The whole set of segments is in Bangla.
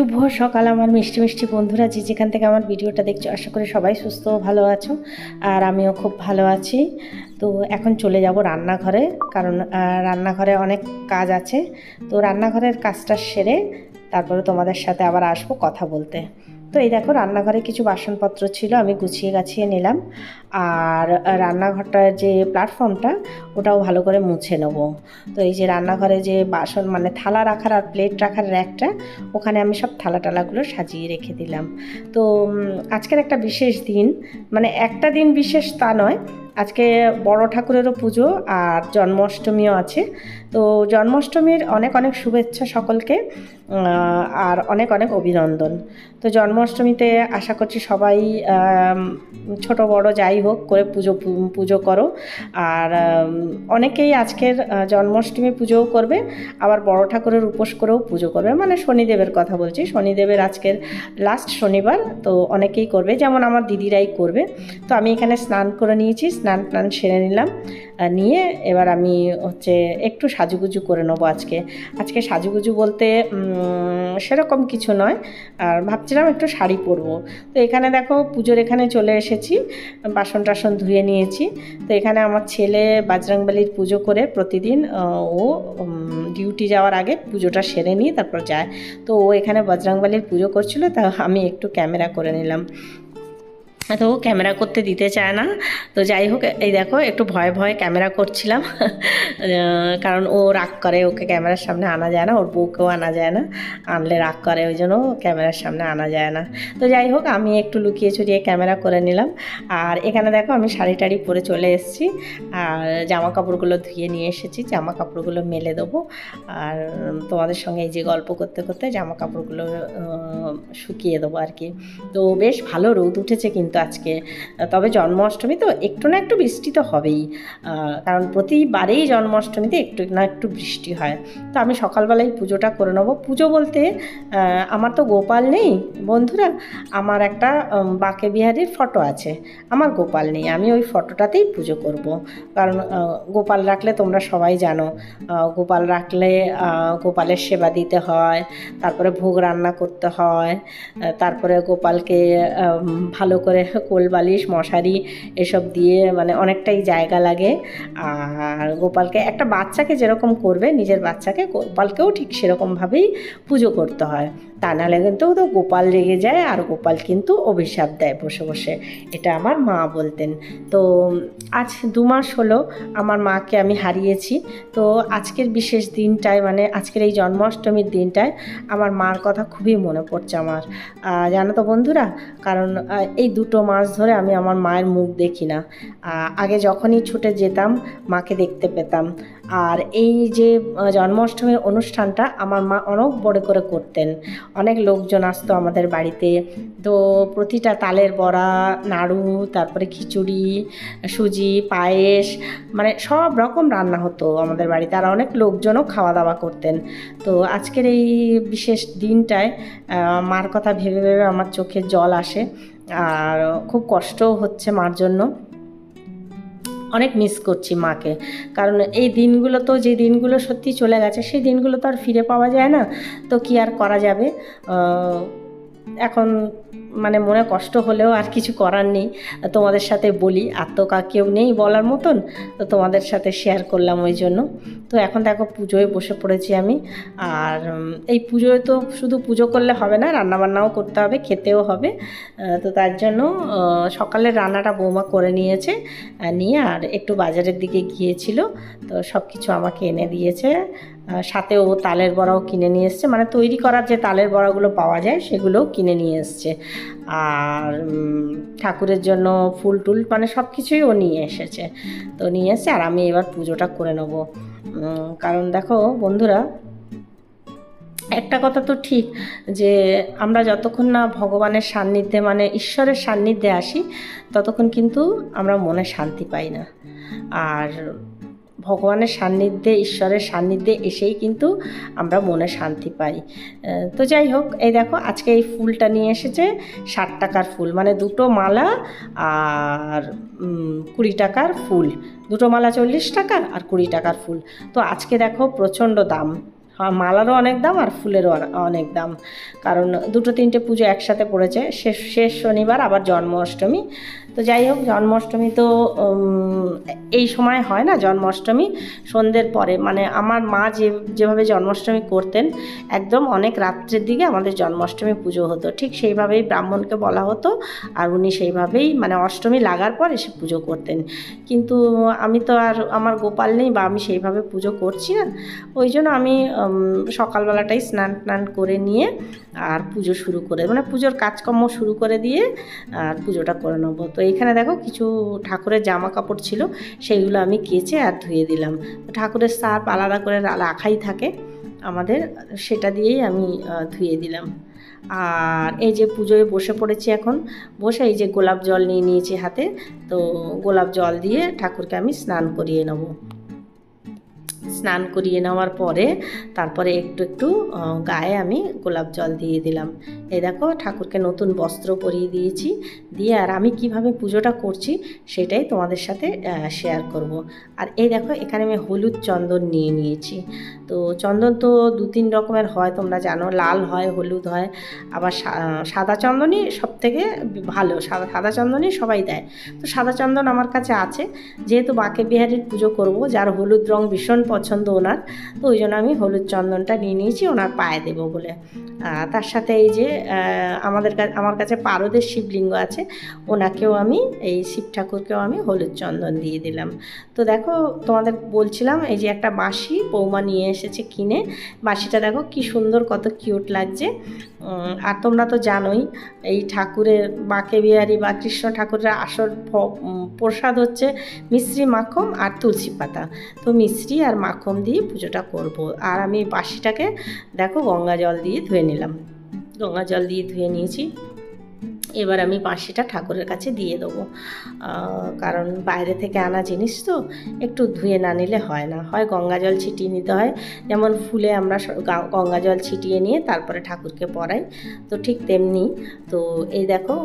শুভ সকাল আমার মিষ্টি মিষ্টি বন্ধুরা। যে যেখান থেকে আমার ভিডিওটা দেখছ, আশা করি সবাই সুস্থ ভালো আছো। আর আমিও খুব ভালো আছি। তো এখন চলে যাব রান্নাঘরে, কারণ রান্নাঘরে অনেক কাজ আছে। তো রান্নাঘরের কাজটা সেরে তারপরে তোমাদের সাথে আবার আসব কথা বলতে। তো এই দেখো, রান্নাঘরে কিছু বাসনপত্র ছিল, আমি গুছিয়ে গাছিয়ে নিলাম। আর রান্নাঘরটার যে প্ল্যাটফর্মটা ওটাও ভালো করে মুছে নেব। তো এই যে রান্নাঘরে যে বাসন মানে থালা রাখার আর প্লেট রাখার র্যাকটা, ওখানে আমি সব থালা টালাগুলো সাজিয়ে রেখে দিলাম। তো আজকের একটা বিশেষ দিন। মানে একটা দিন বিশেষ তা নয় আজকে বড় ঠাকুরেরও পুজো আর জন্মাষ্টমীও আছে। তো জন্মাষ্টমীর অনেক অনেক শুভেচ্ছা সকলকে আর অনেক অনেক অভিনন্দন। তো জন্মাষ্টমীতে আশা করছি সবাই ছোট, বড় যাই হোক করে পুজো পুজো করো। আর অনেকেই আজকের জন্মাষ্টমী পুজোও করবে, আবার বড় ঠাকুরের উপোস করেও পুজো করবে। মানে শনিদেবের কথা বলছি, শনিদেবের আজকের লাস্ট শনিবার, তো অনেকেই করবে, যেমন আমার দিদিরাই করবে। তো আমি এখানে স্নান করে নিয়েছি, স্নান টান সেরে নিলাম। নিয়ে এবার আমি হচ্ছে একটু সাজুগুজু করে নেব আজকে। আজকে সাজুগুজু বলতে সেরকম কিছু নয়। আর ভাবছিলাম একটু শাড়ি পরবো। তো এখানে দেখো পুজোর এখানে চলে এসেছি, বাসন টাসন ধুয়ে নিয়েছি। তো এখানে আমার ছেলে বাজরাংবালির পুজো করে প্রতিদিন ও ডিউটি যাওয়ার আগে পুজোটা সেরে নিয়ে তারপর যায়। তো ও এখানে বজরংবালির পুজো করছিল, তা আমি একটু ক্যামেরা করে নিলাম। তো ও ক্যামেরা করতে দিতে চায় না। তো যাই হোক, এই দেখো, একটু ভয়ে ভয়ে ক্যামেরা করছিলাম। কারণ ও রাগ করে, ওকে ক্যামেরার সামনে আনা যায় না, ওর বউকেও আনা যায় না। আনলে রাগ করে, ওই জন্য ক্যামেরার সামনে আনা যায় না। তো যাই হোক, আমি একটু লুকিয়ে চুরিয়ে ক্যামেরা করে নিলাম। আর এখানে দেখো, আমি শাড়ি টাড়ি পরে চলে এসেছি। আর জামা কাপড়গুলো ধুয়ে নিয়ে এসেছি, জামা কাপড়গুলো মেলে দেবো। আর তোমাদের সঙ্গে এই যে গল্প করতে করতে জামা কাপড়গুলো শুকিয়ে দেবো আর কি। তো বেশ ভালো রোদ উঠেছে কিন্তু আজকে। তবে জন্মাষ্টমী তো একটু না একটু বৃষ্টি তো হবেই। কারণ প্রতিবারেই জন্মাষ্টমীতে একটু না একটু বৃষ্টি হয়। তো আমি সকালবেলায় পুজোটা করে নেব। পুজো বলতে আমার তো গোপাল নেই। বন্ধুরা, আমার একটা বাঁকে বিহারির ফটো আছে। আমার গোপাল নেই। আমি ওই ফটোটাতেই পুজো করব। কারণ গোপাল রাখলে তোমরা সবাই জানো। গোপাল রাখলে গোপালের সেবা দিতে হয়। তারপরে ভোগ রান্না করতে হয়। তারপরে গোপালকে ভালো করে কোল বালিশ মশারি এসব দিয়ে মানে অনেকটাই জায়গা লাগে। আর গোপালকে, একটা বাচ্চাকে যেরকম করবে, নিজের বাচ্চাকে গোপালকেও ঠিক সেরকমভাবেই পুজো করতে হয়। তা নাহলে কিন্তু তো গোপাল রেগে যায় আর গোপাল কিন্তু অভিশাপ দেয় বসে বসে। এটা আমার মা বলতেন। তো আজ দু মাস হলো আমার মাকে আমি হারিয়েছি। তো আজকের বিশেষ দিনটায় মানে আজকের এই জন্মাষ্টমীর দিনটায় আমার মার কথা খুবই মনে পড়ছে আমার। জানো তো বন্ধুরা, কারণ এই এই দুটো মাস ধরে আমি আমার মায়ের মুখ দেখি না। আগে যখনই ছুটে যেতাম, মাকে দেখতে পেতাম। আর এই যে জন্মাষ্টমীর অনুষ্ঠানটা আমার মা অনেক বড় করে করতেন। অনেক লোকজন আসতো আমাদের বাড়িতে। তো প্রতিটা তালের বড়া, নাড়ু, তারপরে খিচুড়ি, সুজি, পায়েস মানে সব রকম রান্না হতো আমাদের বাড়িতে। আর অনেক লোকজনও খাওয়া দাওয়া করতেন। তো আজকের এই বিশেষ দিনটায় মার কথা ভেবে ভেবে আমার চোখে জল আসে। আর খুব কষ্টও হচ্ছে মার জন্য। অনেক মিস করছি মাকে। কারণ এই দিনগুলো তো, যে দিনগুলো সত্যি চলে গেছে, সেই দিনগুলো তো আর ফিরে পাওয়া যায় না। তো কি আর করা যাবে? এখন মানে মনে কষ্ট হলেও আর কিছু করার নেই। তোমাদের সাথে বলি, আর তো কেউ নেই বলার মতন, তো তোমাদের সাথে শেয়ার করলাম ওই জন্য। তো এখন দেখো পুজোয় বসে পড়েছি আমি, আর এই পুজোয় তো শুধু পুজো করলে হবে না, রান্নাবান্নাও করতে হবে, খেতেও হবে। তো তার জন্য সকালে রান্নাটা বৌমা করে নিয়েছে নিয়ে আর একটু বাজারের দিকে গিয়েছিল, তো সব কিছু আমাকে এনে দিয়েছে। সাথে ও তালের বড়াও কিনে নিয়ে এসছে মানে তৈরি করার যে তালের বড়াগুলো পাওয়া যায়, সেগুলোও কিনে নিয়ে এসছে। আর ঠাকুরের জন্য ফুল টুল মানে সব কিছুই ও নিয়ে এসেছে। তো নিয়ে এসে আর আমি এবার পুজোটা করে নেব। কারণ দেখো বন্ধুরা, একটা কথা তো ঠিক যে আমরা যতক্ষণ না ভগবানের সান্নিধ্যে মানে ঈশ্বরের সান্নিধ্যে আসি, ততক্ষণ কিন্তু আমরা মনে শান্তি পাই না। আর ভগবানের সান্নিধ্যে ঈশ্বরের সান্নিধ্যে এসেই কিন্তু আমরা মনে শান্তি পাই। তো যাই হোক এই দেখো আজকে এই ফুলটা নিয়ে এসেছে ষাট টাকার ফুল মানে দুটো মালা আর কুড়ি টাকার ফুল। দুটো মালা চল্লিশ টাকা আর কুড়ি টাকার ফুল। তো আজকে দেখো প্রচণ্ড দাম। হ্যাঁ, মালারও অনেক দাম আর ফুলেরও অনেক দাম। কারণ দুটো তিনটে পুজো একসাথে পড়েছে। শেষ শেষ শনিবার আবার জন্মাষ্টমী। তো যাই হোক, জন্মাষ্টমী তো এই সময় হয় না জন্মাষ্টমী, সন্ধ্যের পরে। মানে আমার মা যে, যেভাবে জন্মাষ্টমী করতেন, একদম অনেক রাত্রের দিকে আমাদের জন্মাষ্টমী পুজো হতো। ঠিক সেইভাবেই ব্রাহ্মণকে বলা হতো আর উনি সেইভাবেই মানে অষ্টমী লাগার পর এসে পুজো করতেন। কিন্তু আমি তো আর, আমার গোপাল নেই বা আমি সেইভাবে পুজো করছি না। ওই জন্য আমি সকালবেলাটাই স্নান টান করে নিয়ে আর পুজো শুরু করে মানে পুজোর কাজকর্ম শুরু করে দিয়ে আর পুজোটা করে নেব। তো এখানে দেখো কিছু ঠাকুরের জামা কাপড় ছিল, সেইগুলো আমি কেচে আর ধুয়ে দিলাম। তো ঠাকুরের সার্ফ আলাদা করে রাখাই থাকে, আমাদের সেটা দিয়েই আমি ধুয়ে দিলাম। আর এই যে পুজোয় বসে পড়েছি এখন, বসে এই যে গোলাপ জল নিয়ে নিয়েছি হাতে, তো গোলাপ জল দিয়ে ঠাকুরকে আমি স্নান করিয়ে নেব। স্নান করিয়ে নেওয়ার পরে তারপরে একটু একটু গায়ে আমি গোলাপ জল দিয়ে দিলাম। এই দেখো ঠাকুরকে নতুন বস্ত্র পরিয়ে দিয়েছি। দিয়ে আর আমি কীভাবে পুজোটা করছি সেটাই তোমাদের সাথে শেয়ার করব। আর এই দেখো এখানে আমি হলুদ চন্দন নিয়ে নিয়েছি। তো চন্দন তো দু তিন রকমের হয়, তোমরা জানো, লাল হয়, হলুদ হয়। আবার সাদা চন্দনই সব থেকে ভালো, সাদা সাদা চন্দনই সবাই দেয়। তো সাদা চন্দন আমার কাছে আছে। যেহেতু বাঁকে বিহারির পুজো করব, যার হলুদ রং ভীষণ পছন্দ ওনার, তো ওই জন্য আমি হলুদ চন্দনটা নিয়ে নিয়েছি, ওনার পায়ে দেবো বলে। তার সাথে এই যে আমাদের আমার কাছে পারদের শিবলিঙ্গ আছে, ওনাকেও আমি, এই শিব ঠাকুরকেও আমি হলুদ চন্দন দিয়ে দিলাম। তো দেখো, তোমাদের বলছিলাম, এই যে একটা বাঁশি, বৌমা নিয়ে এসেছে কিনে। বাঁশিটা দেখো কি সুন্দর, কত কিউট লাগছে। আর তোমরা তো জানোই, এই ঠাকুরের বাঁকে বিহারি বা কৃষ্ণ ঠাকুরের আসল প্রসাদ হচ্ছে মিশ্রি মাখম আর তুলসী পাতা। তো মিশ্রি আর মাখম দিয়ে পুজোটা করব। আর আমি বাসিটাকে দেখো গঙ্গা জল দিয়ে ধুয়ে নিলাম। গঙ্গা জল দিয়ে ধুয়ে নিয়েছি। এবার আমি বাঁশিটা ঠাকুরের কাছে দিয়ে দেবো। কারণ বাইরে থেকে আনা জিনিস তো, একটু ধুয়ে না নিলে হয় না। হয় গঙ্গা জল ছিটিয়ে নিতে হয়। যেমন ফুলে আমরা গঙ্গা জল ছিটিয়ে নিয়ে তারপরে ঠাকুরকে পরাই, তো ঠিক তেমনি। তো এই দেখো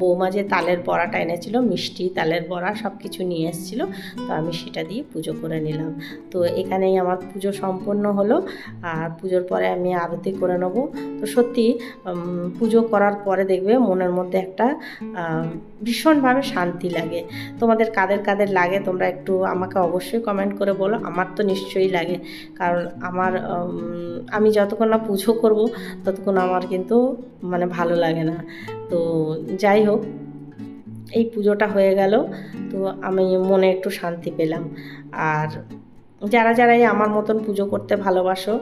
বৌমা যে তালের বড়াটা এনেছিল, মিষ্টি তালের বড়া সব কিছু নিয়ে এসেছিল, তো আমি সেটা দিয়ে পুজো করে নিলাম। তো এখানেই আমার পুজো সম্পন্ন হলো, আর পুজোর পরে আমি আরতি করে নেব। তো সত্যি পুজো করার পরে দেখবে মনের মধ্যে একটা ভীষণভাবে শান্তি লাগে। তোমাদের কাদের কাদের লাগে তোমরা একটু আমাকে অবশ্যই কমেন্ট করে বলো, আমার তো নিশ্চয়ই লাগে। কারণ আমার আমি যতক্ষণ না পুজো করব, ততক্ষণ আমার কিন্তু মানে ভালো লাগে না। তো যাই হোক, এই পুজোটা হয়ে গেল, তো আমি মনে একটু শান্তি পেলাম। আর যারা যারাই আমার মতন পুজো করতে ভালোবাসো,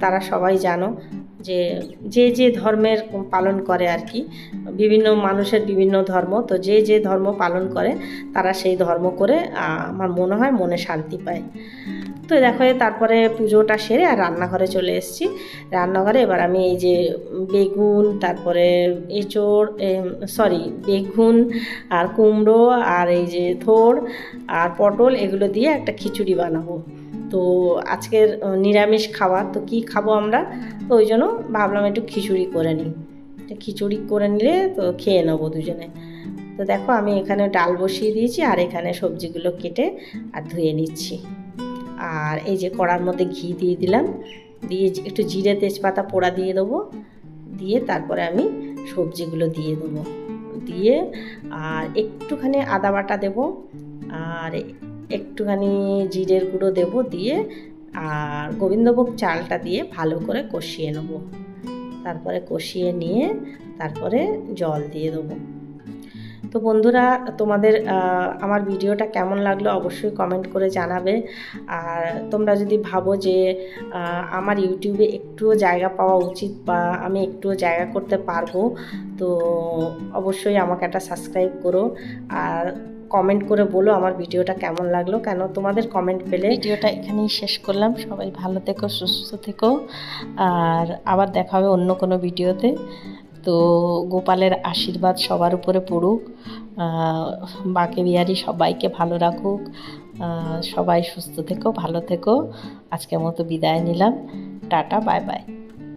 তারা সবাই জানো যে যে যে ধর্মের পালন করে আর কি, বিভিন্ন মানুষের বিভিন্ন ধর্ম, তো যে যে ধর্ম পালন করে, তারা সেই ধর্ম করে আমার মনে হয় মনে শান্তি পায়। তো দেখো তারপরে পুজোটা সেরে আর রান্নাঘরে চলে এসেছি। রান্নাঘরে এবার আমি এই যে বেগুন, তারপরে এঁচোড় সরি বেগুন আর কুমড়ো আর এই যে থোড় আর পটল এগুলো দিয়ে একটা খিচুড়ি বানাবো। তো আজকের নিরামিষ খাবার, তো কি খাব আমরা? তো ওই জন্য ভাবলাম একটু খিচুড়ি করে নিই। খিচুড়ি করে নিলে তো খেয়ে নেব দুজনে। তো দেখো, আমি এখানে ডাল বসিয়ে দিয়েছি আর এখানে সবজিগুলো কেটে আর ধুয়ে নিচ্ছি। আর এই যে কড়ার মধ্যে ঘি দিয়ে দিলাম। দিয়ে একটু জিরে তেজপাতা পোড়া দিয়ে দেবো। দিয়ে তারপরে আমি সবজিগুলো দিয়ে দেবো। দিয়ে আর একটুখানি আদা বাটা দেবো। আর একটুখানি জিরের গুঁড়ো দেবো দিয়ে আর গোবিন্দভোগ চালটা দিয়ে ভালো করে কষিয়ে নেব। তারপরে কষিয়ে নিয়ে তারপরে জল দিয়ে দেবো। তো বন্ধুরা, তোমাদের আমার ভিডিওটা কেমন লাগল অবশ্যই কমেন্ট করে জানাবে। আর তোমরা যদি ভাবো যে আমার ইউটিউবে একটুও জায়গা পাওয়া উচিত বা আমি একটুও জায়গা করতে পারব, তো অবশ্যই আমাকে একটা সাবস্ক্রাইব করো। আর কমেন্ট করে বলো আমার ভিডিওটা কেমন লাগল। কেন তোমাদের কমেন্ট পেলে ভিডিওটা এখানেই শেষ করলাম। সবাই ভালো থেকো, সুস্থ থেকো। আর আবার দেখা হবে অন্য কোনো ভিডিওতে। তো গোপালের আশীর্বাদ সবার উপরে পড়ুক বাঁকে বিহারি সবাইকে ভালো রাখুক সবাই সুস্থ থেকো, ভালো থেকো। আজকের মতো বিদায় নিলাম। Tata, bye bye.